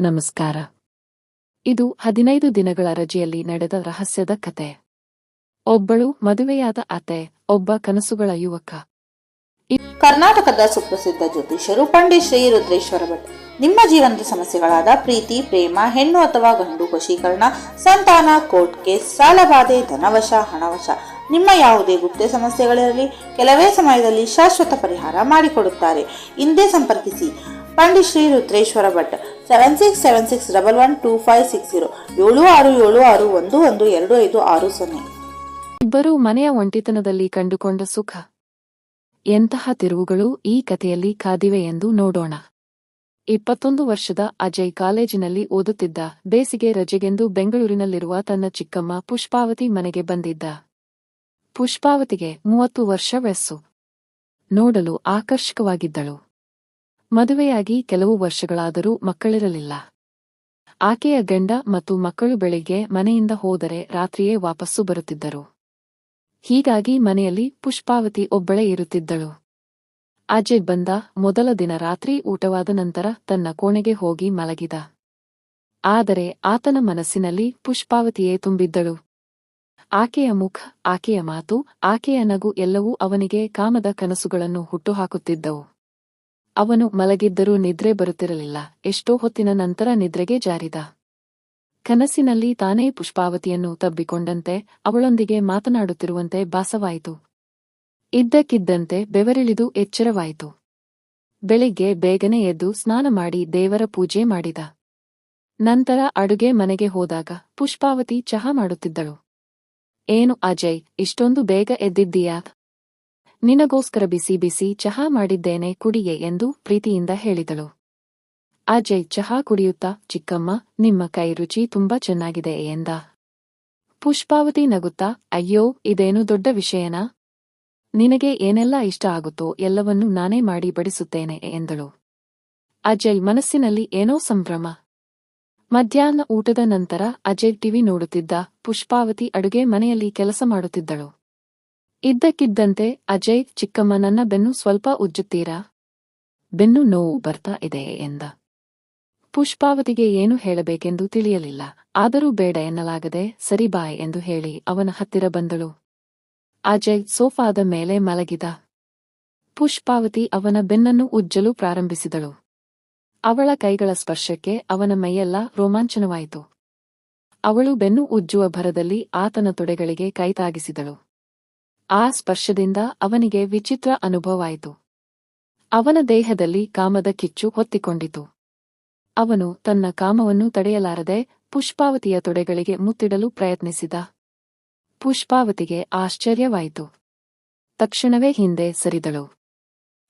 ನಮಸ್ಕಾರ. ಇದು ಹದಿನೈದು ದಿನಗಳ ರಜೆಯಲ್ಲಿ ನಡೆದ ರಹಸ್ಯದ ಕತೆ. ಒಬ್ಬಳು ಮದುವೆಯಾದ ಅತೆ ಒಬ್ಬ ಕನಸುಗಳ ಯುವಕ. ಕರ್ನಾಟಕದ ಸುಪ್ರಸಿದ್ಧ ಜ್ಯೋತಿಷ್ಯರು ಪಂಡಿತ್ ಶ್ರೀ ರುದ್ರೇಶ್ವರ ಭಟ್. ನಿಮ್ಮ ಜೀವನದ ಸಮಸ್ಯೆಗಳಾದ ಪ್ರೀತಿ, ಪ್ರೇಮ, ಹೆಣ್ಣು ಅಥವಾ ಗಂಡು ವಶೀಕರಣ, ಸಂತಾನ, ಕೋರ್ಟ್ ಕೇಸ್ ಸಾಲಬಾಧೆ ಧನವಶ, ಹಣವಶ, ನಿಮ್ಮ ಯಾವುದೇ ಗುಪ್ತ ಸಮಸ್ಯೆಗಳಿರಲಿ ಕೆಲವೇ ಸಮಯದಲ್ಲಿ ಶಾಶ್ವತ ಪರಿಹಾರ ಮಾಡಿಕೊಡುತ್ತಾರೆ. ಇಂದೇ ಸಂಪರ್ಕಿಸಿ. Pandit Shri Rudreshwara Bhat. Seven six seven ಆರು ಏಳು ಆರು ಒಂದು ಒಂದು ಎರಡು ಮನೆಯ ಒಂಟಿತನದಲ್ಲಿ ಕಂಡುಕೊಂಡ ಸುಖ. ಎಂತಹ ತಿರುವುಗಳು ಈ ಕಥೆಯಲ್ಲಿ ಕಾದಿವೆ ಎಂದು ನೋಡೋಣ. ಇಪ್ಪತ್ತೊಂದು ವರ್ಷದ ಅಜಯ್ ಕಾಲೇಜಿನಲ್ಲಿ ಓದುತ್ತಿದ್ದ ಬೇಸಿಗೆ ರಜೆಗೆಂದು ಬೆಂಗಳೂರಿನಲ್ಲಿರುವ ತನ್ನ ಚಿಕ್ಕಮ್ಮ ಪುಷ್ಪಾವತಿ ಮನೆಗೆ ಬಂದಿದ್ದ. ಪುಷ್ಪಾವತಿಗೆ ಮೂವತ್ತು ವರ್ಷ ವಯಸ್ಸು. ನೋಡಲು ಆಕರ್ಷಕವಾಗಿದ್ದಳು. ಮದುವೆಯಾಗಿ ಕೆಲವು ವರ್ಷಗಳಾದರೂ ಮಕ್ಕಳಿರಲಿಲ್ಲ. ಆಕೆಯ ಗಂಡ ಮತ್ತು ಮಕ್ಕಳು ಬೆಳಿಗ್ಗೆ ಮನೆಯಿಂದ ಹೋದರೆ ರಾತ್ರಿಯೇ ವಾಪಸ್ಸು ಬರುತ್ತಿದ್ದರು. ಹೀಗಾಗಿ ಮನೆಯಲ್ಲಿ ಪುಷ್ಪಾವತಿ ಒಬ್ಬಳೇ ಇರುತ್ತಿದ್ದಳು. ಅಜಯ್ ಬಂದ ಮೊದಲ ದಿನ ರಾತ್ರಿ ಊಟವಾದ ನಂತರ ತನ್ನ ಕೋಣೆಗೆ ಹೋಗಿ ಮಲಗಿದ. ಆದರೆ ಆತನ ಮನಸ್ಸಿನಲ್ಲಿ ಪುಷ್ಪಾವತಿಯೇ ತುಂಬಿದ್ದಳು. ಆಕೆಯ ಮುಖ, ಆಕೆಯ ಮಾತು, ಆಕೆಯ ನಗು ಎಲ್ಲವೂ ಅವನಿಗೆ ಕಾಮದ ಕನಸುಗಳನ್ನು ಹುಟ್ಟುಹಾಕುತ್ತಿದ್ದವು. ಅವನು ಮಲಗಿದ್ದರೂ ನಿದ್ರೆ ಬರುತ್ತಿರಲಿಲ್ಲ. ಎಷ್ಟೋ ಹೊತ್ತಿನ ನಂತರ ನಿದ್ರೆಗೆ ಜಾರಿದ. ಕನಸಿನಲ್ಲಿ ತಾನೇ ಪುಷ್ಪಾವತಿಯನ್ನು ತಬ್ಬಿಕೊಂಡಂತೆ ಅವಳೊಂದಿಗೆ ಮಾತನಾಡುತ್ತಿರುವಂತೆ ಭಾಸವಾಯಿತು. ಇದ್ದಕ್ಕಿದ್ದಂತೆ ಬೆವರಿಳಿದು ಎಚ್ಚರವಾಯಿತು. ಬೆಳಿಗ್ಗೆ ಬೇಗನೆ ಎದ್ದು ಸ್ನಾನ ಮಾಡಿ ದೇವರ ಪೂಜೆ ಮಾಡಿದ. ನಂತರ ಅಡುಗೆ ಮನೆಗೆ ಹೋದಾಗ ಪುಷ್ಪಾವತಿ ಚಹಾ ಮಾಡುತ್ತಿದ್ದಳು. ಏನು ಅಜಯ್, ಇಷ್ಟೊಂದು ಬೇಗ ಎದ್ದಿದ್ದೀಯಾ? ನಿನಗೋಸ್ಕರ ಬಿಸಿ ಬಿಸಿ ಚಹಾ ಮಾಡಿದ್ದೇನೆ ಕುಡಿಯೆ ಎಂದು ಪ್ರೀತಿಯಿಂದ ಹೇಳಿದಳು. ಅಜಯ್ ಚಹಾ ಕುಡಿಯುತ್ತಾ, ಚಿಕ್ಕಮ್ಮ, ನಿಮ್ಮ ಕೈ ರುಚಿ ತುಂಬಾ ಚೆನ್ನಾಗಿದೆ ಎಂದ. ಪುಷ್ಪಾವತಿ ನಗುತ್ತಾ, ಅಯ್ಯೋ, ಇದೇನು ದೊಡ್ಡ ವಿಷಯನಾ? ನಿನಗೆ ಏನೆಲ್ಲ ಇಷ್ಟ ಆಗುತ್ತೋ ಎಲ್ಲವನ್ನೂ ನಾನೇ ಮಾಡಿ ಬಡಿಸುತ್ತೇನೆ ಎಂದಳು. ಅಜಯ್ ಮನಸ್ಸಿನಲ್ಲಿ ಏನೋ ಸಂಭ್ರಮ. ಮಧ್ಯಾಹ್ನ ಊಟದ ನಂತರ ಅಜಯ್ ಟಿವಿ ನೋಡುತ್ತಿದ್ದ, ಪುಷ್ಪಾವತಿ ಅಡುಗೆ ಮನೆಯಲ್ಲಿ ಕೆಲಸ ಮಾಡುತ್ತಿದ್ದಳು. ಇದ್ದಕ್ಕಿದ್ದಂತೆ ಅಜಯ್ ಚಿಕ್ಕಮ್ಮ ನನ್ನ ಬೆನ್ನು ಸ್ವಲ್ಪ ಉಜ್ಜುತ್ತೀರಾ? ಬೆನ್ನು ನೋವು ಬರ್ತಾ ಇದೆ ಎಂದ. ಪುಷ್ಪಾವತಿಗೆ ಏನು ಹೇಳಬೇಕೆಂದು ತಿಳಿಯಲಿಲ್ಲ. ಆದರೂ ಬೇಡ ಎನ್ನಲಾಗದೆ, ಸರಿ ಬಾಯ್ ಎಂದು ಹೇಳಿ ಅವನ ಹತ್ತಿರ ಬಂದಳು. ಅಜಯ್ ಸೋಫಾದ ಮೇಲೆ ಮಲಗಿದ. ಪುಷ್ಪಾವತಿ ಅವನ ಬೆನ್ನನ್ನು ಉಜ್ಜಲು ಪ್ರಾರಂಭಿಸಿದಳು. ಅವಳ ಕೈಗಳ ಸ್ಪರ್ಶಕ್ಕೆ ಅವನ ಮೈಯೆಲ್ಲ ರೋಮಾಂಚನವಾಯಿತು. ಅವಳು ಬೆನ್ನು ಉಜ್ಜುವ ಭರದಲ್ಲಿ ಆತನ ತೊಡೆಗಳಿಗೆ ಕೈತಾಗಿಸಿದಳು ಆ ಸ್ಪರ್ಶದಿಂದ ಅವನಿಗೆ ವಿಚಿತ್ರ ಅನುಭವವಾಯಿತು. ಅವನ ದೇಹದಲ್ಲಿ ಕಾಮದ ಕಿಚ್ಚು ಹೊತ್ತಿಕೊಂಡಿತು. ಅವನು ತನ್ನ ಕಾಮವನ್ನು ತಡೆಯಲಾರದೆ ಪುಷ್ಪಾವತಿಯ ತೊಡೆಗಳಿಗೆ ಮುತ್ತಿಡಲು ಪ್ರಯತ್ನಿಸಿದ. ಪುಷ್ಪಾವತಿಗೆ ಆಶ್ಚರ್ಯವಾಯಿತು. ತಕ್ಷಣವೇ ಹಿಂದೆ ಸರಿದಳು.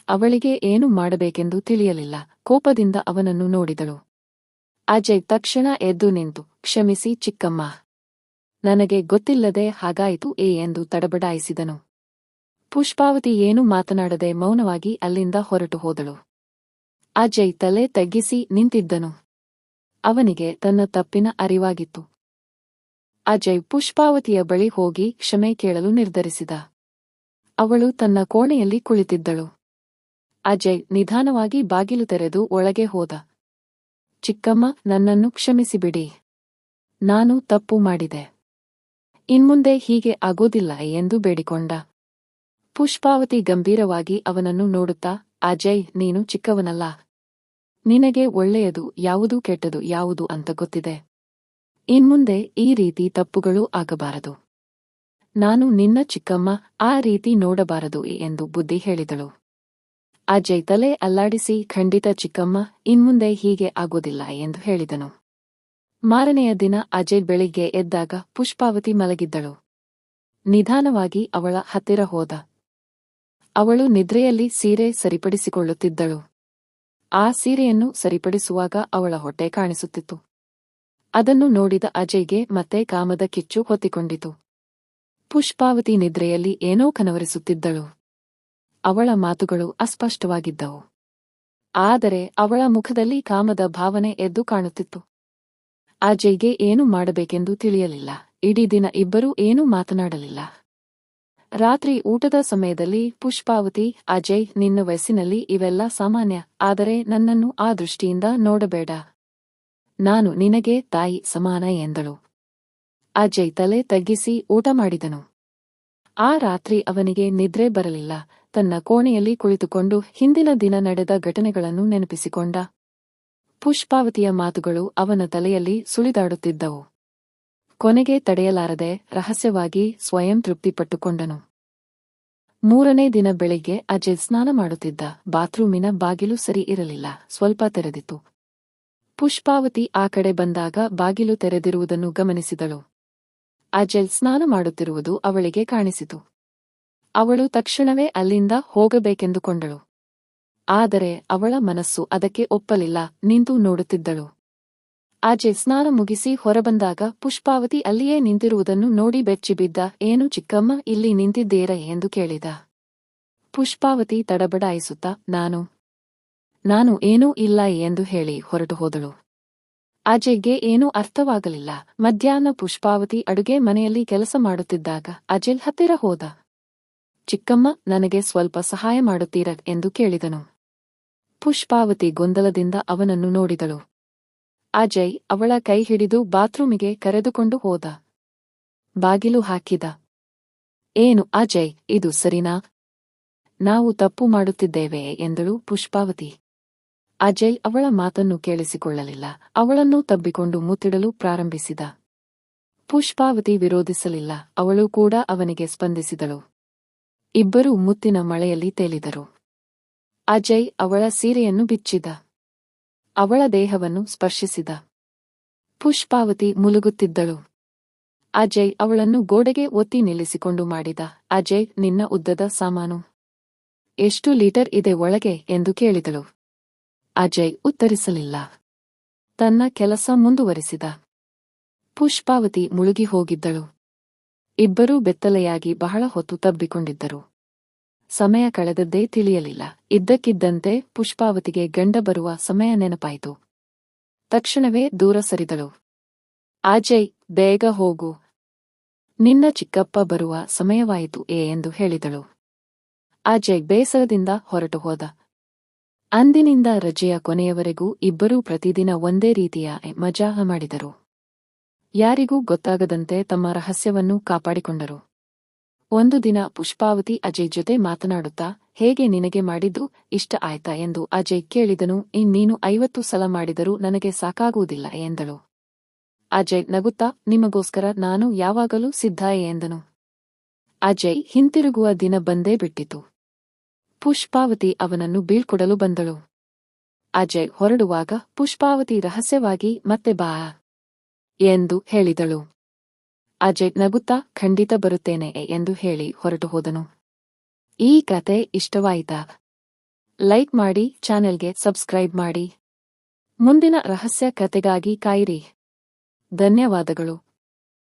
ಅವಳಿಗೆ ಏನು ಮಾಡಬೇಕೆಂದು ತಿಳಿಯಲಿಲ್ಲ. ಕೋಪದಿಂದ ಅವನನ್ನು ನೋಡಿದಳು. ಅಜಯ್ ತಕ್ಷಣ ಎದ್ದು ನಿಂತು, ಕ್ಷಮಿಸಿ ಚಿಕ್ಕಮ್ಮ. ನನಗೆ ಗೊತ್ತಿಲ್ಲದೆ ಹಾಗಾಯಿತು ಏ ಎಂದು ತಡಬಡಾಯಿಸಿದನು. ಪುಷ್ಪಾವತಿ ಏನೂ ಮಾತನಾಡದೆ ಮೌನವಾಗಿ ಅಲ್ಲಿಂದ ಹೊರಟು ಹೋದಳು. ಅಜಯ್ ತಲೆ ತಗ್ಗಿಸಿ ನಿಂತಿದ್ದನು. ಅವನಿಗೆ ತನ್ನ ತಪ್ಪಿನ ಅರಿವಾಗಿತ್ತು. ಅಜಯ್ ಪುಷ್ಪಾವತಿಯ ಬಳಿ ಹೋಗಿ ಕ್ಷಮೆ ಕೇಳಲು ನಿರ್ಧರಿಸಿದ. ಅವಳು ತನ್ನ ಕೋಣೆಯಲ್ಲಿ ಕುಳಿತಿದ್ದಳು. ಅಜಯ್ ನಿಧಾನವಾಗಿ ಬಾಗಿಲು ತೆರೆದು ಒಳಗೆ ಹೋದ. ಚಿಕ್ಕಮ್ಮ, ನನ್ನನ್ನು ಕ್ಷಮಿಸಿಬಿಡಿ. ನಾನು ತಪ್ಪು ಮಾಡಿದೆ. ಇನ್ಮುಂದೆ ಹೀಗೆ ಆಗೋದಿಲ್ಲ ಎಂದು ಬೇಡಿಕೊಂಡ. ಪುಷ್ಪಾವತಿ ಗಂಭೀರವಾಗಿ ಅವನನ್ನು ನೋಡುತ್ತಾ, ಅಜಯ್, ನೀನು ಚಿಕ್ಕವನಲ್ಲ. ನಿನಗೆ ಒಳ್ಳೆಯದು, ಯಾವುದು ಕೆಟ್ಟದು, ಯಾವುದು ಅಂತ ಗೊತ್ತಿದೆ. ಇನ್ಮುಂದೆ ಈ ರೀತಿ ತಪ್ಪುಗಳು ಆಗಬಾರದು. ನಾನು ನಿನ್ನ ಚಿಕ್ಕಮ್ಮ, ಆ ರೀತಿ ನೋಡಬಾರದು ಎಂದು ಬುದ್ಧಿ ಹೇಳಿದಳು. ಅಜಯ್ ತಲೆ ಅಲ್ಲಾಡಿಸಿ, ಖಂಡಿತ ಚಿಕ್ಕಮ್ಮ, ಇನ್ಮುಂದೆ ಹೀಗೆ ಆಗೋದಿಲ್ಲ ಎಂದು ಹೇಳಿದನು. ಮಾರನೆಯ ದಿನ ಅಜಯ್ ಬೆಳಿಗ್ಗೆ ಎದ್ದಾಗ ಪುಷ್ಪಾವತಿ ಮಲಗಿದ್ದಳು. ನಿಧಾನವಾಗಿ ಅವಳ ಹತ್ತಿರ ಹೋದ. ಅವಳು ನಿದ್ರೆಯಲ್ಲಿ ಸೀರೆ ಸರಿಪಡಿಸಿಕೊಳ್ಳುತ್ತಿದ್ದಳು. ಆ ಸೀರೆಯನ್ನು ಸರಿಪಡಿಸುವಾಗ ಅವಳ ಹೊಟ್ಟೆ ಕಾಣಿಸುತ್ತಿತ್ತು. ಅದನ್ನು ನೋಡಿದ ಅಜಯ್ಗೆ ಮತ್ತೆ ಕಾಮದ ಕಿಚ್ಚು ಹೊತ್ತಿಕೊಂಡಿತು. ಪುಷ್ಪಾವತಿ ನಿದ್ರೆಯಲ್ಲಿ ಏನೋ ಕನವರಿಸುತ್ತಿದ್ದಳು. ಅವಳ ಮಾತುಗಳು ಅಸ್ಪಷ್ಟವಾಗಿದ್ದವು. ಆದರೆ ಅವಳ ಮುಖದಲ್ಲಿ ಕಾಮದ ಭಾವನೆ ಎದ್ದು ಕಾಣುತ್ತಿತ್ತು. ಅಜಯ್ಗೆ ಏನು ಮಾಡಬೇಕೆಂದು ತಿಳಿಯಲಿಲ್ಲ. ಇಡೀ ದಿನ ಇಬ್ಬರೂ ಏನೂ ಮಾತನಾಡಲಿಲ್ಲ. ರಾತ್ರಿ ಊಟದ ಸಮಯದಲ್ಲಿ ಪುಷ್ಪಾವತಿ, ಅಜಯ್ ನಿನ್ನ ವಯಸ್ಸಿನಲ್ಲಿ ಇವೆಲ್ಲ ಸಾಮಾನ್ಯ, ಆದರೆ ನನ್ನನ್ನು ಆ ದೃಷ್ಟಿಯಿಂದ ನೋಡಬೇಡ. ನಾನು ನಿನಗೆ ತಾಯಿ ಸಮಾನ ಎಂದಳು. ಅಜಯ್ ತಲೆ ತಗ್ಗಿಸಿ ಊಟ ಮಾಡಿದನು. ಆ ರಾತ್ರಿ ಅವನಿಗೆ ನಿದ್ರೆ ಬರಲಿಲ್ಲ. ತನ್ನ ಕೋಣೆಯಲ್ಲಿ ಕುಳಿತುಕೊಂಡು ಹಿಂದಿನ ದಿನ ನಡೆದ ಘಟನೆಗಳನ್ನು ನೆನಪಿಸಿಕೊಂಡ ಪುಷ್ಪಾವತಿಯ ಮಾತುಗಳು ಅವನ ತಲೆಯಲ್ಲಿ ಸುಳಿದಾಡುತ್ತಿದ್ದವು. ಕೊನೆಗೆ ತಡೆಯಲಾರದೆ ರಹಸ್ಯವಾಗಿ ಸ್ವಯಂ ತೃಪ್ತಿಪಟ್ಟುಕೊಂಡನು. ಮೂರನೇ ದಿನ ಬೆಳಿಗ್ಗೆ ಅಜಯ್ ಸ್ನಾನ ಮಾಡುತ್ತಿದ್ದ ಬಾತ್ರೂಮಿನ ಬಾಗಿಲು ಸರಿ ಇರಲಿಲ್ಲ, ಸ್ವಲ್ಪ ತೆರೆದಿತ್ತು. ಪುಷ್ಪಾವತಿ ಆ ಕಡೆ ಬಂದಾಗ ಬಾಗಿಲು ತೆರೆದಿರುವುದನ್ನು ಗಮನಿಸಿದಳು. ಅಜಯ್ ಸ್ನಾನ ಮಾಡುತ್ತಿರುವುದು ಅವಳಿಗೆ ಕಾಣಿಸಿತು. ಅವಳು ತಕ್ಷಣವೇ ಅಲ್ಲಿಂದ ಹೋಗಬೇಕೆಂದುಕೊಂಡಳು. ಆದರೆ ಅವಳ ಮನಸ್ಸು ಅದಕ್ಕೆ ಒಪ್ಪಲಿಲ್ಲ, ನಿಂತು ನೋಡುತ್ತಿದ್ದಳು. ಆಜೆ ಸ್ನಾನ ಮುಗಿಸಿ ಹೊರಬಂದಾಗ ಪುಷ್ಪಾವತಿ ಅಲ್ಲಿಯೇ ನಿಂತಿರುವುದನ್ನು ನೋಡಿ ಬೆಚ್ಚಿಬಿದ್ದ, ಏನು ಚಿಕ್ಕಮ್ಮ, ಇಲ್ಲಿ ನಿಂತಿದ್ದೀರ? ಎಂದು ಕೇಳಿದ. ಪುಷ್ಪಾವತಿ ತಡಬಡಾಯಿಸುತ್ತಾ, ನಾನು ನಾನು ಏನೂ ಇಲ್ಲ ಎಂದು ಹೇಳಿ ಹೊರಟು ಹೋದಳು. ಅಜಯ್ಗೆ ಏನೂ ಅರ್ಥವಾಗಲಿಲ್ಲ. ಮಧ್ಯಾಹ್ನ ಪುಷ್ಪಾವತಿ ಅಡುಗೆ ಮನೆಯಲ್ಲಿ ಕೆಲಸ ಮಾಡುತ್ತಿದ್ದಾಗ ಅಜಯ್ ಹತ್ತಿರ ಹೋದ. ಚಿಕ್ಕಮ್ಮ, ನನಗೆ ಸ್ವಲ್ಪ ಸಹಾಯ ಮಾಡುತ್ತೀರ? ಎಂದು ಕೇಳಿದನು. ಪುಷ್ಪಾವತಿ ಗೊಂದಲದಿಂದ ಅವನನ್ನು ನೋಡಿದಳು. ಅಜಯ್ ಅವಳ ಕೈ ಹಿಡಿದು ಬಾತ್ರೂಮಿಗೆ ಕರೆದುಕೊಂಡು ಹೋದ. ಬಾಗಿಲು ಹಾಕಿದ. ಏನು ಅಜಯ್, ಇದು ಸರಿನಾ? ನಾವು ತಪ್ಪು ಮಾಡುತ್ತಿದ್ದೇವೆ ಎಂದಳು ಪುಷ್ಪಾವತಿ. ಅಜಯ್ ಅವಳ ಮಾತನ್ನು ಕೇಳಿಸಿಕೊಳ್ಳಲಿಲ್ಲ. ಅವಳನ್ನು ತಬ್ಬಿಕೊಂಡು ಮುತ್ತಿಡಲು ಪ್ರಾರಂಭಿಸಿದ. ಪುಷ್ಪಾವತಿ ವಿರೋಧಿಸಲಿಲ್ಲ. ಅವಳು ಕೂಡ ಅವನಿಗೆ ಸ್ಪಂದಿಸಿದಳು. ಇಬ್ಬರೂ ಮುತ್ತಿನ ಮಳೆಯಲ್ಲಿ ತೇಲಿದರು. ಅಜಯ್ ಅವಳ ಸೀರೆಯನ್ನು ಬಿಚ್ಚಿದ. ಅವಳ ದೇಹವನ್ನು ಸ್ಪರ್ಶಿಸಿದ. ಪುಷ್ಪಾವತಿ ಮುಲುಗುತ್ತಿದ್ದಳು ಅಜಯ್ ಅವಳನ್ನು ಗೋಡೆಗೆ ಒತ್ತಿ ನಿಲ್ಲಿಸಿಕೊಂಡು ಮಾಡಿದ, ಅಜಯ್, ನಿನ್ನ ಉದ್ದದ ಸಾಮಾನು. ಎಷ್ಟು ಲೀಟರ್ ಇದೆ ಒಳಗೆ? ಎಂದು ಕೇಳಿದಳು. ಅಜಯ್ ಉತ್ತರಿಸಲಿಲ್ಲ. ತನ್ನ ಕೆಲಸ ಮುಂದುವರಿಸಿದ. ಪುಷ್ಪಾವತಿ ಮುಳುಗಿ ಹೋಗಿದ್ದಳು. ಇಬ್ಬರೂ ಬೆತ್ತಲೆಯಾಗಿ ಬಹಳ ಹೊತ್ತು ತಬ್ಬಿಕೊಂಡಿದ್ದರು. ಸಮಯ ಕಳೆದದ್ದೇ ತಿಳಿಯಲಿಲ್ಲ. ಇದ್ದಕ್ಕಿದ್ದಂತೆ ಪುಷ್ಪಾವತಿಗೆ ಗಂಡ ಬರುವ ಸಮಯ ನೆನಪಾಯಿತು. ತಕ್ಷಣವೇ ದೂರ ಸರಿದಳು. ಆಜಯ್, ಬೇಗ ಹೋಗು. ನಿನ್ನ ಚಿಕ್ಕಪ್ಪ ಬರುವ ಸಮಯವಾಯಿತು ಏ ಎಂದು ಹೇಳಿದಳು. ಆಜಯ್ ಬೇಸರದಿಂದ ಹೊರಟು ಹೋದ. ಅಂದಿನಿಂದ ರಜೆಯ ಕೊನೆಯವರೆಗೂ ಇಬ್ಬರೂ ಪ್ರತಿದಿನ ಒಂದೇ ರೀತಿಯ ಮಜಾಹ ಮಾಡಿದರು. ಯಾರಿಗೂ ಗೊತ್ತಾಗದಂತೆ ತಮ್ಮ ರಹಸ್ಯವನ್ನು ಕಾಪಾಡಿಕೊಂಡರು. ಒಂದು ದಿನ ಪುಷ್ಪಾವತಿ ಅಜಯ್ ಜೊತೆ ಮಾತನಾಡುತ್ತಾ, ಹೇಗೆ ನಿನಗೆ ಮಾಡಿದ್ದು ಇಷ್ಟ ಆಯ್ತಾ? ಎಂದು ಅಜಯ್ ಕೇಳಿದನು. ಇನ್ನೀನು ಐವತ್ತು ಸಲ ಮಾಡಿದರೂ ನನಗೆ ಸಾಕಾಗುವುದಿಲ್ಲ, ಎಂದಳು. ಅಜಯ್ ನಗುತ್ತಾ, ನಿಮಗೋಸ್ಕರ ನಾನು ಯಾವಾಗಲೂ ಸಿದ್ಧ ಎಂದನು. ಅಜಯ್ ಹಿಂತಿರುಗುವ ದಿನ ಬಂದೇ ಬಿಟ್ಟಿತು. ಪುಷ್ಪಾವತಿ ಅವನನ್ನು ಬೀಳ್ಕೊಡಲು ಬಂದಳು. ಅಜಯ್ ಹೊರಡುವಾಗ, ಪುಷ್ಪಾವತಿ ರಹಸ್ಯವಾಗಿ ಮತ್ತೆ ಬಾ, ಎಂದು ಹೇಳಿದಳು. ಅಜಯ್ ನಗುತ್ತಾ ಖಂಡಿತ ಬರುತ್ತೇನೆ ಎಂದು ಹೇಳಿ ಹೊರಟು ಹೋದನು. ಈ ಕತೆ ಇಷ್ಟವಾಯಿತಾ? ಲೈಕ್ ಮಾಡಿ, ಚಾನೆಲ್ಗೆ ಸಬ್ಸ್ಕ್ರೈಬ್ ಮಾಡಿ. ಮುಂದಿನ ರಹಸ್ಯ ಕತೆಗಾಗಿ ಕಾಯಿರಿ. ಧನ್ಯವಾದಗಳು.